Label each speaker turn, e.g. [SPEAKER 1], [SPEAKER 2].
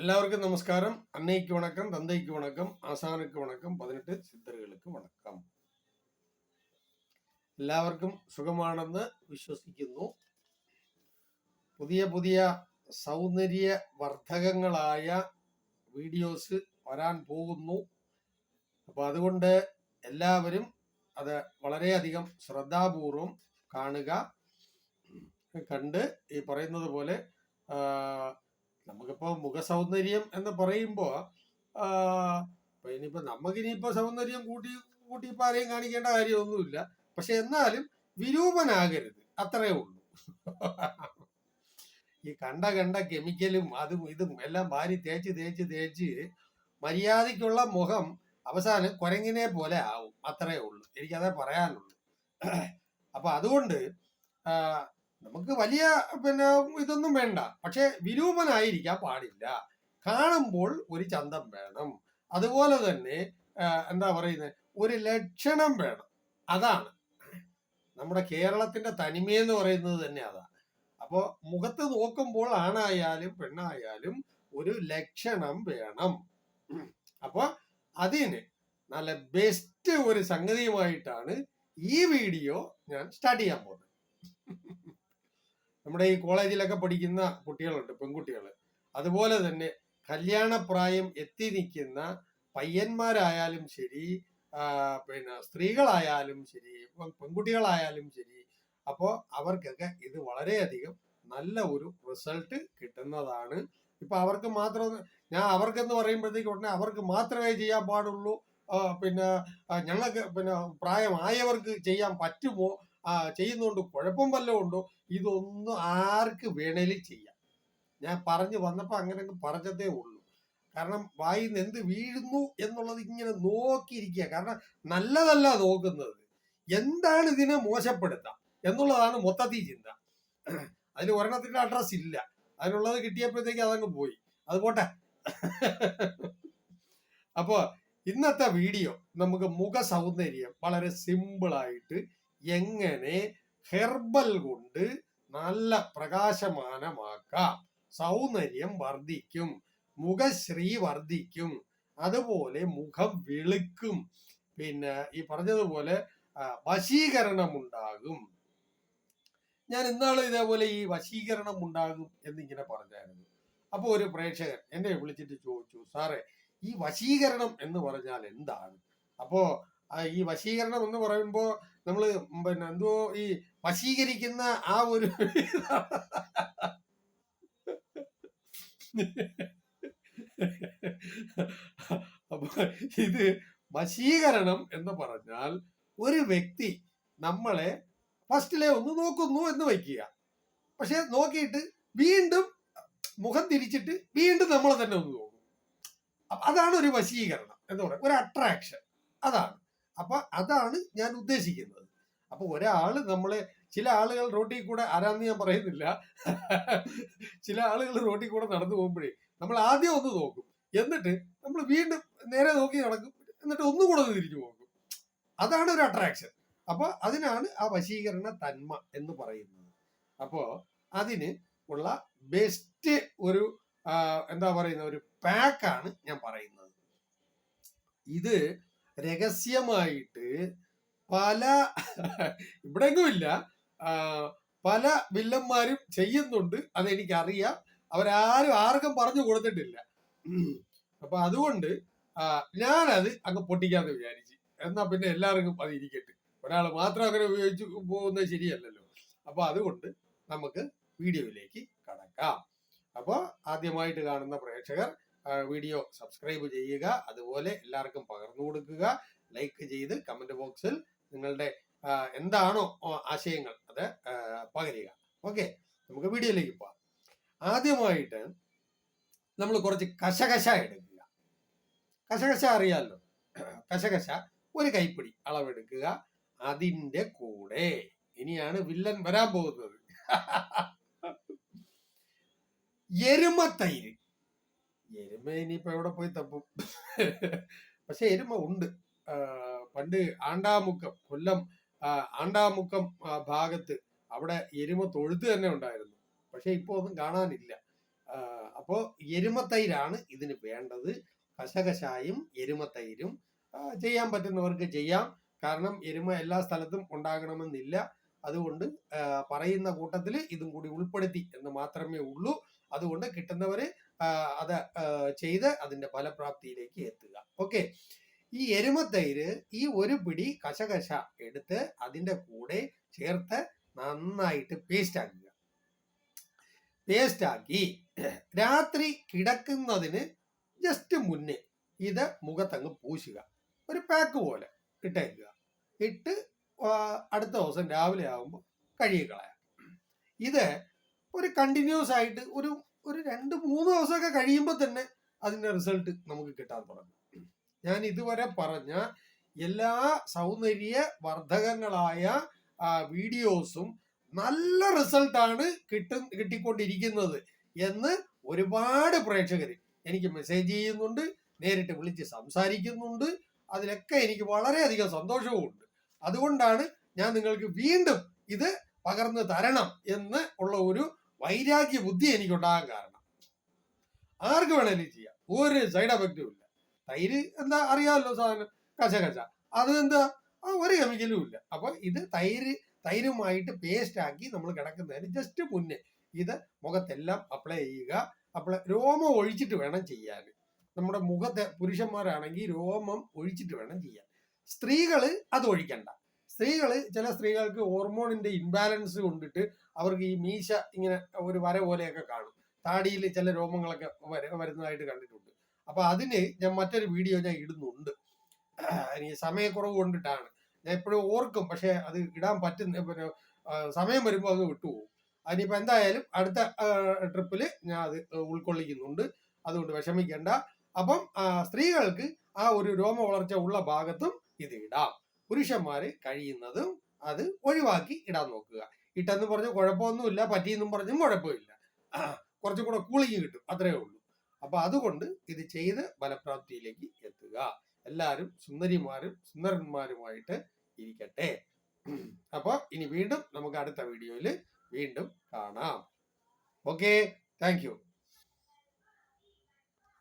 [SPEAKER 1] எல்லாருக்கும் நமஸ்காரம் அன்னைக்கு வணக்கம் தந்தைக்கு வணக்கம் ஆசானுக்கு வணக்கம் பதினெட்டு சித்தர்களுக்கு വണക്കം എല്ലാവർക്കും സുഖമാണെന്ന് വിശ്വസിക്കുന്നു പുതിയ പുതിയ സൗന്ദര്യ വർദ്ധകങ്ങളായ വീഡിയോസ് വരാൻ പോകുന്നു അപ്പോൾ അതുകൊണ്ട് എല്ലാവരും അത് വളരെയധികം ശ്രദ്ധാപൂർവം കാണുക കണ്ട് ഈ പറയുന്നത് പോലെ ആ, നമുക്കിപ്പോ മുഖസൗന്ദര്യം എന്ന് പറയുമ്പോ ആ, ഇപ്പൊ ഇനിയിപ്പോ നമുക്കിനിയിപ്പോ സൗന്ദര്യം കൂട്ടി കൂട്ടി ഇപ്പൊ ആരെയും കാണിക്കേണ്ട കാര്യമൊന്നുമില്ല. പക്ഷെ എന്നാലും വിരൂപനാകരുത്. അത്രേ ഉള്ളൂ. ഈ കണ്ട കണ്ട കെമിക്കലും അതും ഇതും എല്ലാം ഭാര്യ തേച്ച് തേച്ച് തേച്ച് മര്യാദയ്ക്കുള്ള മുഖം അവസാനം കുരങ്ങിനെ പോലെ ആവും. അത്രേ ഉള്ളൂ. എനിക്കതേ പറയാനുള്ളൂ. അപ്പൊ അതുകൊണ്ട് നമുക്ക് വലിയ പിന്നെ ഇതൊന്നും വേണ്ട. പക്ഷെ വിരൂപനായിരിക്കാൻ പാടില്ല. കാണുമ്പോൾ ഒരു ചന്തം വേണം. അതുപോലെ തന്നെ എന്താ പറയുന്നത് ഒരു ലക്ഷണം വേണം. അതാണ്. നമ്മുടെ കേരളത്തിന്റെ തനിമയെന്ന് പറയുന്നത് തന്നെ അതാണ് അപ്പോ മുഖത്ത് നോക്കുമ്പോൾ ആണായാലും പെണ്ണായാലും ഒരു ലക്ഷണം വേണം. അപ്പൊ അതിന് നല്ല ബെസ്റ്റ് ഒരു സംഗതിയുമായിട്ടാണ് ഈ വീഡിയോ ഞാൻ സ്റ്റാർട്ട് ചെയ്യാൻ പോകുന്നത്. നമ്മുടെ ഈ കോളേജിലൊക്കെ പഠിക്കുന്ന കുട്ടികളുണ്ട് പെൺകുട്ടികൾ അതുപോലെ തന്നെ കല്യാണപ്രായം എത്തി നിൽക്കുന്ന പയ്യന്മാരായാലും ശരി പിന്നെ സ്ത്രീകളായാലും ശരി പെൺകുട്ടികളായാലും ശരി അപ്പോൾ അവർക്കൊക്കെ ഇത് വളരെയധികം നല്ല ഒരു റിസൾട്ട് കിട്ടുന്നതാണ്. ഇപ്പൊ അവർക്ക് മാത്രം ഞാൻ അവർക്കെന്ന് പറയുമ്പോഴത്തേക്ക് ഉടനെ അവർക്ക് മാത്രമേ ചെയ്യാൻ പാടുള്ളൂ. പിന്നെ ഞങ്ങൾക്ക് പിന്നെ പ്രായമായവർക്ക് ചെയ്യാൻ പറ്റുമോ ചെയ്യുന്നതുകൊണ്ട് കുഴപ്പം വല്ലതും ഉണ്ടോ? ഇതൊന്നും ആർക്ക് വേണേലും ചെയ്യാം. ഞാൻ പറഞ്ഞു വന്നപ്പോ അങ്ങനെ അങ്ങ് പറഞ്ഞതേ ഉള്ളൂ. കാരണം വായിൽ നിന്ന് എന്ത് വീഴുന്നു എന്നുള്ളത് ഇങ്ങനെ നോക്കിയിരിക്കുക. കാരണം നല്ലതല്ല നോക്കുന്നത്. എന്താണ് ഇതിനെ മോശപ്പെടുത്താം എന്നുള്ളതാണ് മൊത്തത്തിൽ ചിന്ത. അതിന് ഒരെണ്ണത്തിന്റെ അഡ്രസ് ഇല്ല. അതിനുള്ളത് കിട്ടിയപ്പോഴത്തേക്ക് അതങ്ങ് പോയി. അത് പോട്ടെ. അപ്പോ ഇന്നത്തെ വീഡിയോ നമുക്ക് മുഖ സൗന്ദര്യം വളരെ സിമ്പിൾ ആയിട്ട് എങ്ങനെ ഹെർബൽ കൊണ്ട് നല്ല പ്രകാശമാനമാക്കാം? സൗന്ദര്യം വർദ്ധിക്കും മുഖശ്രീ വർദ്ധിക്കും അതുപോലെ മുഖം വെളുക്കും. പിന്നെ ഈ പറഞ്ഞതുപോലെ വശീകരണം ഉണ്ടാകും ഞാൻ ഇന്നാളും ഇതേപോലെ ഈ വശീകരണം ഉണ്ടാകും എന്നിങ്ങനെ പറഞ്ഞായിരുന്നു. അപ്പൊ ഒരു പ്രേക്ഷകൻ എന്നെ വിളിച്ചിട്ട് ചോദിച്ചു സാറേ ഈ വശീകരണം എന്ന് പറഞ്ഞാൽ എന്താണ്? അപ്പോ ആ, ഈ വശീകരണം എന്ന് പറയുമ്പോ നമ്മൾ പിന്നെ എന്തോ ഈ വശീകരിക്കുന്ന ആ ഒരു അപ്പൊ ഇത് വശീകരണം എന്ന് പറഞ്ഞാൽ ഒരു വ്യക്തി നമ്മളെ ഫസ്റ്റിലെ ഒന്ന് നോക്കുന്നു എന്ന് വയ്ക്കുക. പക്ഷെ നോക്കിയിട്ട് വീണ്ടും മുഖം തിരിച്ചിട്ട് വീണ്ടും നമ്മളെ തന്നെ ഒന്ന് നോക്കും. അതാണ് ഒരു വശീകരണം എന്ന് പറയുന്നത് ഒരു അട്രാക്ഷൻ അതാണ്. അപ്പൊ അതാണ് ഞാൻ ഉദ്ദേശിക്കുന്നത്. അപ്പൊ ഒരാൾ നമ്മളെ ചില ആളുകൾ റോട്ടിൽ കൂടെ ആരാന്ന് ഞാൻ പറയുന്നില്ല. ചില ആളുകൾ റോട്ടിൽ കൂടെ നടന്നു പോകുമ്പോഴേ നമ്മൾ ആദ്യം ഒന്ന് നോക്കും. എന്നിട്ട് നമ്മൾ വീണ്ടും നേരെ നോക്കി നടക്കും. എന്നിട്ട് ഒന്നും കൂടെ തിരിഞ്ഞു നോക്കും അതാണ് ഒരു അട്രാക്ഷൻ അപ്പൊ അതിനാണ് ആ വശീകരണ തന്മ എന്ന് പറയുന്നത്. അപ്പോ അതിന് ഉള്ള ബെസ്റ്റ് ഒരു എന്താ പറയുന്ന ഒരു പാക്കാണ് ഞാൻ പറയുന്നത്. ഇത് രഹസ്യമായിട്ട് പല ഇവിടെങ്ങുമില്ല പല വില്ലന്മാരും ചെയ്യുന്നുണ്ട്. അതെനിക്കറിയാം. അവരാരും ആർക്കും പറഞ്ഞു കൊടുത്തിട്ടില്ല. അപ്പൊ അതുകൊണ്ട് ഞാനത് അങ്ങ് പൊട്ടിക്കാന്ന് വിചാരിച്ചു. എന്നാ പിന്നെ എല്ലാവർക്കും അത് ഇരിക്കട്ടെ. ഒരാൾ മാത്രം അങ്ങനെ ഉപയോഗിച്ച് പോകുന്നത് ശരിയല്ലല്ലോ. അപ്പൊ അതുകൊണ്ട് നമുക്ക് വീഡിയോയിലേക്ക് കടക്കാം. അപ്പോൾ ആദ്യമായിട്ട് കാണുന്ന പ്രേക്ഷകർ വീഡിയോ സബ്സ്ക്രൈബ് ചെയ്യുക. അതുപോലെ എല്ലാവർക്കും പകർന്നു കൊടുക്കുക. ലൈക്ക് ചെയ്ത് കമന്റ് ബോക്സിൽ നിങ്ങളുടെ എന്താണോ ആശയങ്ങൾ അത് പകരുക. ഓക്കെ നമുക്ക് വീഡിയോയിലേക്ക് പോവാം ആദ്യമായിട്ട് നമ്മൾ കുറച്ച് കശകശ എടുക്കുക. കശകശ അറിയാമല്ലോ കശകശ ഒരു കൈപ്പിടി അളവെടുക്കുക. അതിന്റെ കൂടെ ഇനിയാണ് വില്ലൻ വരാൻ പോകുന്നത്. എരുമ തൈര് എരുമ ഇനിയിപ്പോ എവിടെ പോയി തപ്പും? പക്ഷെ എരുമ ഉണ്ട്. പണ്ട് ആണ്ടാമുക്കം കൊല്ലം ആണ്ടാമുക്കം ഭാഗത്ത് അവിടെ എരുമ തൊഴുത്ത് തന്നെ ഉണ്ടായിരുന്നു. പക്ഷെ ഇപ്പൊ ഒന്നും കാണാനില്ല. അപ്പോൾ അപ്പോ എരുമത്തൈരാണ് ഇതിന് വേണ്ടത്. കശകശായും എരുമത്തൈരും തൈരും ചെയ്യാൻ പറ്റുന്നവർക്ക് ചെയ്യാം. കാരണം എരുമ എല്ലാ സ്ഥലത്തും ഉണ്ടാകണമെന്നില്ല. അതുകൊണ്ട് പറയുന്ന കൂട്ടത്തിൽ ഇതും കൂടി ഉൾപ്പെടുത്തി എന്ന് മാത്രമേ ഉള്ളൂ. അതുകൊണ്ട് കിട്ടുന്നവര് അത് ചെയ്ത് അതിന്റെ ഫലപ്രാപ്തിയിലേക്ക് എത്തുക. ഓക്കെ. ഈ എരുമത്തൈര് ഈ ഒരു പിടി കശകശ എടുത്ത് അതിന്റെ കൂടെ ചേർത്ത് നന്നായിട്ട് പേസ്റ്റ് ആക്കുക. പേസ്റ്റ് ആക്കി രാത്രി കിടക്കുന്നതിന് ജസ്റ്റ് മുന്നേ ഇത് മുഖത്തങ്ങ് പൂശുക. ഒരു പാക്ക് പോലെ ഇട്ടേക്കുക. ഇട്ട് അടുത്ത ദിവസം രാവിലെ ആകുമ്പോൾ കഴുകി കളയാം. ഇത് ഒരു കണ്ടിന്യൂസ് ആയിട്ട് ഒരു ഒരു രണ്ട് മൂന്ന് ദിവസമൊക്കെ കഴിയുമ്പോൾ തന്നെ അതിന്റെ റിസൾട്ട് നമുക്ക് കിട്ടാൻ തുടങ്ങും. ഞാൻ ഇതുവരെ പറഞ്ഞ എല്ലാ സൗന്ദര്യ വർധകങ്ങളായ വീഡിയോസും നല്ല റിസൾട്ടാണ് കിട്ടും കിട്ടിക്കൊണ്ടിരിക്കുന്നത് എന്ന് ഒരുപാട് പ്രേക്ഷകർ എനിക്ക് മെസ്സേജ് ചെയ്യുന്നുണ്ട് നേരിട്ട് വിളിച്ച് സംസാരിക്കുന്നുണ്ട്. അതിലൊക്കെ എനിക്ക് വളരെയധികം സന്തോഷവും ഉണ്ട് അതുകൊണ്ടാണ് ഞാൻ നിങ്ങൾക്ക് വീണ്ടും ഇത് പകർന്നു തരണം എന്ന് ഉള്ള ഒരു വൈരാഗ്യ ബുദ്ധി എനിക്ക് എനിക്കുണ്ടാകാൻ കാരണം. ആർക്ക് വേണമെങ്കിൽ ചെയ്യാം. ഒരു സൈഡ് എഫക്റ്റും ഇല്ല. തൈര് എന്താ അറിയാമല്ലോ സാധനം. കച്ച കച്ച അത് എന്താ? ഒരു കെമിക്കലും ഇല്ല. അപ്പൊ ഇത് തൈര് തൈരുമായിട്ട് പേസ്റ്റ് ആക്കി നമ്മൾ കിടക്കുന്നതിന് ജസ്റ്റ് മുന്നേ ഇത് മുഖത്തെല്ലാം അപ്ലൈ ചെയ്യുക. അപ്ലൈ രോമം ഒഴിച്ചിട്ട് വേണം ചെയ്യാൻ. നമ്മുടെ മുഖത്തെ പുരുഷന്മാരാണെങ്കിൽ രോമം ഒഴിച്ചിട്ട് വേണം ചെയ്യാൻ. സ്ത്രീകൾ അത് ഒഴിക്കണ്ട. സ്ത്രീകൾ ചില സ്ത്രീകൾക്ക് ഹോർമോണിന്റെ ഇംബാലൻസ് കൊണ്ടിട്ട് അവർക്ക് ഈ മീശ ഇങ്ങനെ ഒരു വര പോലെയൊക്കെ കാണും. താടിയിൽ ചില രോമങ്ങളൊക്കെ വര- വരുന്നതായിട്ട് കണ്ടിട്ടുണ്ട്. അപ്പൊ അതിന് ഞാൻ മറ്റൊരു വീഡിയോ ഞാൻ ഇടുന്നുണ്ട്. എനിക്ക് സമയക്കുറവ് കൊണ്ടിട്ടാണ്. ഞാൻ എപ്പോഴും ഓർക്കും പക്ഷെ അത് ഇടാൻ പറ്റുന്ന പിന്നെ സമയം വരുമ്പോൾ അത് വിട്ടുപോകും. അതിനിപ്പോ എന്തായാലും അടുത്ത ട്രിപ്പിൽ ഞാൻ അത് ഉൾക്കൊള്ളിക്കുന്നുണ്ട്. അതുകൊണ്ട് വിഷമിക്കേണ്ട. അപ്പം സ്ത്രീകൾക്ക് ആ ഒരു രോമ വളർച്ച ഉള്ള ഭാഗത്തും ഇത് ഇടാം. പുരുഷന്മാര് കഴിയുന്നതും അത് ഒഴിവാക്കി ഇടാൻ നോക്കുക. ഇട്ടെന്ന് പറഞ്ഞ് കുഴപ്പമൊന്നുമില്ല പറ്റിയെന്നും പറഞ്ഞും കുഴപ്പമില്ല കുറച്ചും കൂടെ കൂളിങ് കിട്ടും അത്രേ ഉള്ളൂ. അപ്പൊ അതുകൊണ്ട് ഇത് ചെയ്ത് ഫലപ്രാപ്തിയിലേക്ക് എത്തുക. എല്ലാവരും സുന്ദരിമാരും സുന്ദരന്മാരുമായിട്ട് ഇരിക്കട്ടെ. അപ്പൊ ഇനി വീണ്ടും നമുക്ക് അടുത്ത വീഡിയോയിൽ വീണ്ടും കാണാം. Okay thank